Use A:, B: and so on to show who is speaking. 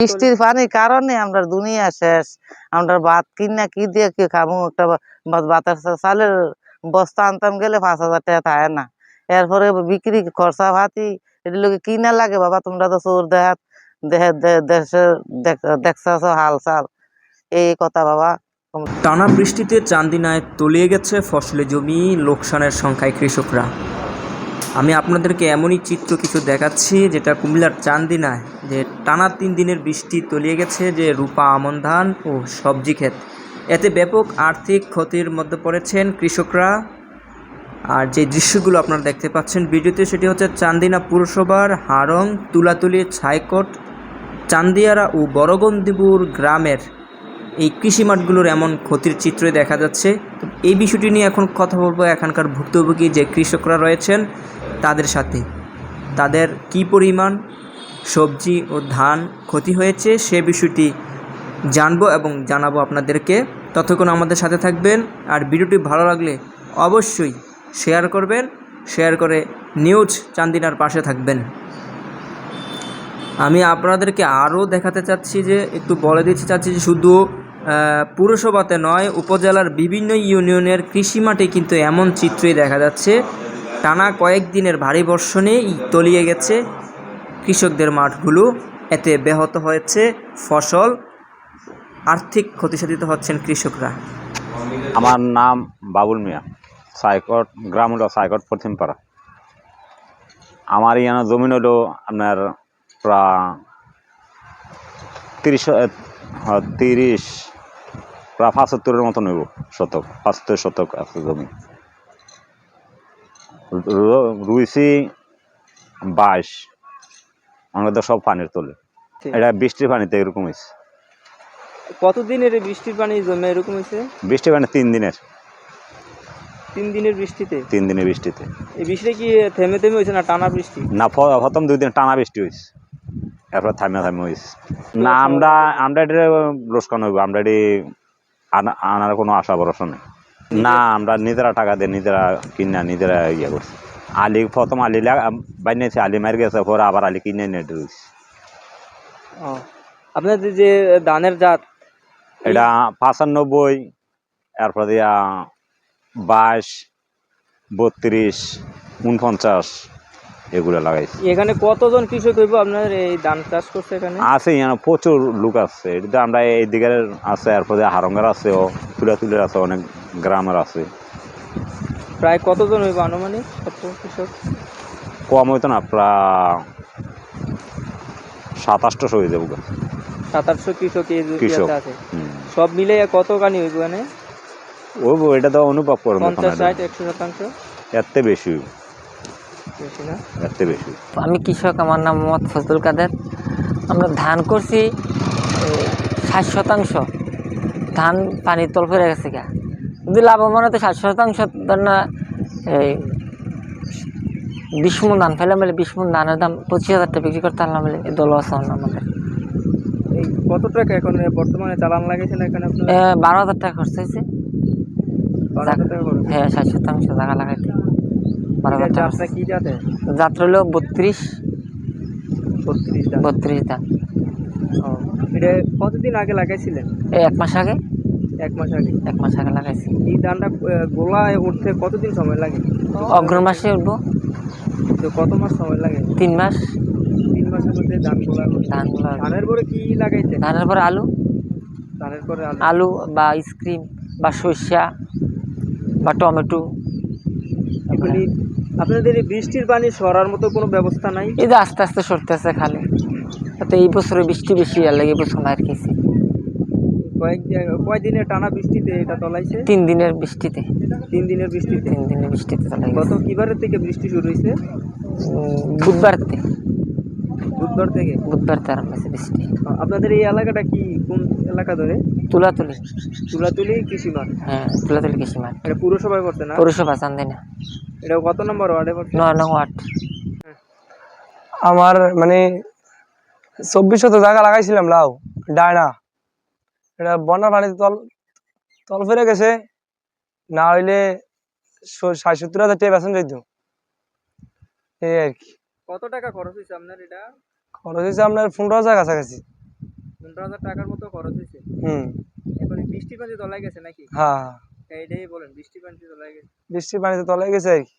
A: বৃষ্টির পানির কারণে আমরা দুনিয়া শেষ। আমরা ভাত কিনা কি দিয়ে কি খাব? একটা বাতাস চালের বস্তা আনতাম গেলে পাঁচ হাজার টাকা থাকে না। এরপরে বিক্রি খরচা ভাতি এটি লোকে কিনা লাগে? বাবা, তোমরা তো চোর দেহাত। এই কথা বাবা।
B: টানা বৃষ্টিতে চান্দিনায় তলিয়ে গেছে ফসলি জমি, লোকসানের সংখ্যায় কৃষকরা। আমি আপনাদেরকে এমনই চিত্র কিছু দেখাচ্ছি, যেটা কুমিল্লার চান্দিনায়, যে টানা তিন দিনের বৃষ্টি তলিয়ে গেছে, যে রূপা আমন ধান ও সবজি ক্ষেত। এতে ব্যাপক আর্থিক ক্ষতির মধ্যে পড়েছেন কৃষকরা। আর যে দৃশ্যগুলো আপনারা দেখতে পাচ্ছেন ভিডিওতে, সেটি হচ্ছে চান্দিনা পুরসভার হারং, তুলাতুলি, ছাইকোট, চান্দিয়ারা ও বড়গন্দিপুর গ্রামের এই কৃষি মাঠগুলোর এমন ক্ষতির চিত্রই দেখা যাচ্ছে। এই বিষয়টি নিয়ে এখন কথা বলব এখানকার ভুক্তভোগী যে কৃষকরা রয়েছেন। তাদের সাথে। তাদের কি পরিমাণ সবজি ও ধান ক্ষতি হয়েছে সে বিষয়টি জানব এবং জানাব আপনাদেরকে। ততক্ষণ আমাদের সাথে থাকবেন আর ভিডিওটি ভালো লাগলে অবশ্যই শেয়ার করবেন, শেয়ার করে নিউজ চান্দিনার পাশে থাকবেন। আমি আপনাদেরকে আরও দেখাতে চাচ্ছি যে, একটু বলে দিতে চাচ্ছি যে শুধু পুরসভাতে নয়, উপজেলার বিভিন্ন ইউনিয়নের কৃষি মাঠে কিন্তু এমন চিত্রই দেখা যাচ্ছে। টানা কয়েকদিনের ভারী বর্ষণে তলিয়ে গেছে কৃষকদের মাঠগুলো। এতে ব্যাহত হয়েছে ফসল। আর্থিক ক্ষতিসাধিত হচ্ছেন কৃষকরা।
C: আমার নাম বাবুল মিয়া, সাইকট গ্রাম হলো সাইকট পশ্চিমপাড়া আমার ইয়ানো জমিন হলো আপনার প্রায় তিরিশ তিরিশ, প্রায় পঁচাত্তরের মতন হইব শতক, পঁচাত্তর শতক আছে জমি। রুইছি বাইশ। আমাদের তো সব পানির তোলে। এটা বৃষ্টির পানিতে এরকম হয়েছে।
B: কতদিনের বৃষ্টির পানি জমে এরকম হয়েছে?
C: বৃষ্টির পানি তিন দিনের।
B: তিন দিনের বৃষ্টিতে?
C: তিন দিনের বৃষ্টিতে।
B: এই বৃষ্টি কি থেমে থেমে হয়েছে না টানা বৃষ্টি?
C: না প্রথম দুই দিন টানা বৃষ্টি হয়েছে। এরপর থামিয়া থামিয়া হয়েছে। না আমরা আমরা এটা লোসকান হইব। আমরা এটি আনা- আনার কোনো আশা ভরসা নেই। না আমরা নিজেরা টাকা দিয়ে নিজেরা কিনা নিজেরা ইয়ে করছি। আলি প্রথম আলি বানিয়েছি আলি মারি গেছে পরে আবার আলি কিনে নিয়ে রয়েছে
B: আপনার যে ধানের জাত
C: এটা পাঁচানব্বই এরপর দিয়া বাইশ বত্রিশ উনপঞ্চাশ এগুলো লাগাইছি।
B: এখানে কতজন কৃষক হইব? আপনার এই ধান চাষ করছে এখানে?
C: আছে এখানে প্রচুর লোক আছে। এটা আমরা এই দিকের আছে এরপরে হারঙ্গার আছে ও তুলা তুলের আছে অনেক গ্রামের আছে।
B: প্রায় কতজন হইব আনুমানিক? কত কৃষক?
C: কম হইতো না প্রায় সাতাশটাশো হয়ে যাব
B: সাত আটশো কৃষক এই
C: কৃষক।
B: আছে? সব মিলে কত কানি হইব এখানে
C: ও এটা তো অনুভব করব
B: পঞ্চাশ ষাট একশো শতাংশ?
C: এত বেশি হইব,
B: বেশি না?
C: এত বেশি
D: আমি কৃষক আমার নাম মোহাম্মদ ফজলুল কাদের। আমরা ধান করছি ষাট শতাংশ। ধান পানির তল ফেরে গেছে গা। যদি লাভবান হতো ষাট শতাংশ না এই বিশ মন ধান ফেলে মেলে বিশ মন ধানের দাম পঁচিশ হাজার টাকা বিক্রি করতে মেলে এই দল আছে আমাদের।
B: এই কত টাকা এখন বর্তমানে চালান লাগাইছেন এখানে
D: বারো হাজার টাকা খরচ হয়েছে। হ্যাঁ ষাট শতাংশ জায়গা লাগাইতে। বারো হাজার টাকা
B: কি জাতে
D: যাত্রা হলো বত্রিশ।
B: বত্রিশ
D: বত্রিশ দাম।
B: ও, এটা কতদিন আগে লাগাইছিলেন?
D: এক মাস আগে।
B: এক মাস আগে।
D: এক মাস আগে লাগাইছি।
B: এই ধানটা গোলায় উঠতে কতদিন সময় লাগে?
D: অগ্র মাসে উঠবো।
B: তো কত মাস সময় লাগে?
D: তিন মাস।
B: তিন মাসের মধ্যে ধান গোলা
D: ধানগুলো
B: ধানের পরে কি লাগাইছে
D: ধানের পরে আলু।
B: ধানের পরে আলু।
D: আলু বা আইসক্রিম বা সর্ষা বা টমেটো।
B: এগুলি আপনাদের এই বৃষ্টির পানি সরার মতো কোনো ব্যবস্থা নাই?
D: এই যে আস্তে আস্তে সরতেছে খালি। তো এই বছরে বৃষ্টি বেশি আর লাগে এই বছর মার খেয়েছি।
B: কয়েক কয়দিনের টানা বৃষ্টিতে এটা তলাইছে?
D: তিন দিনের বৃষ্টিতে।
B: তিন দিনের বৃষ্টিতে?
D: তিন দিনের বৃষ্টিতে
B: গত কিবারের থেকে বৃষ্টি শুরু হয়েছে?
D: বুধবার থেকে
B: বুধবার থেকে?
D: বুধবার থেকে আরম্ভ হয়েছে বৃষ্টি।
B: আপনাদের এই এলাকাটা কি কোন এলাকা ধরে?
D: তুলা তুলি
B: তুলাতুলি কৃষি মাঠ
D: হ্যাঁ কৃষি মাঠ
B: এটা পুরসভায় পড়ছে না?
D: পৌরসভা চান্দি না
B: এটা কত নম্বর ওয়ার্ডে পড়ছে?
D: নয় নং ওয়ার্ড।
E: আমার মানে চব্বিশ শত জায়গা লাগাইছিলাম লাউ ডায়না। এটা বন্যার পানিতে তল তল ফিরে গেছে। না হইলে ষাট সত্তর হাজার টাকা বেতন যাইতো এই আর কি।
B: কত টাকা খরচ হয়েছে আপনার এটা?
E: খরচ হয়েছে আপনার পনেরো হাজার কাছাকাছি।
B: পনেরো হাজার টাকার মতো খরচ হয়েছে
E: হুম।
B: এখন এই বৃষ্টির পানিতে তলায় গেছে নাকি?
E: হ্যাঁ
B: এইটাই বলেন বৃষ্টির পানিতে তলায় গেছে।
E: বৃষ্টির পানিতে তলায় গেছে আর কি।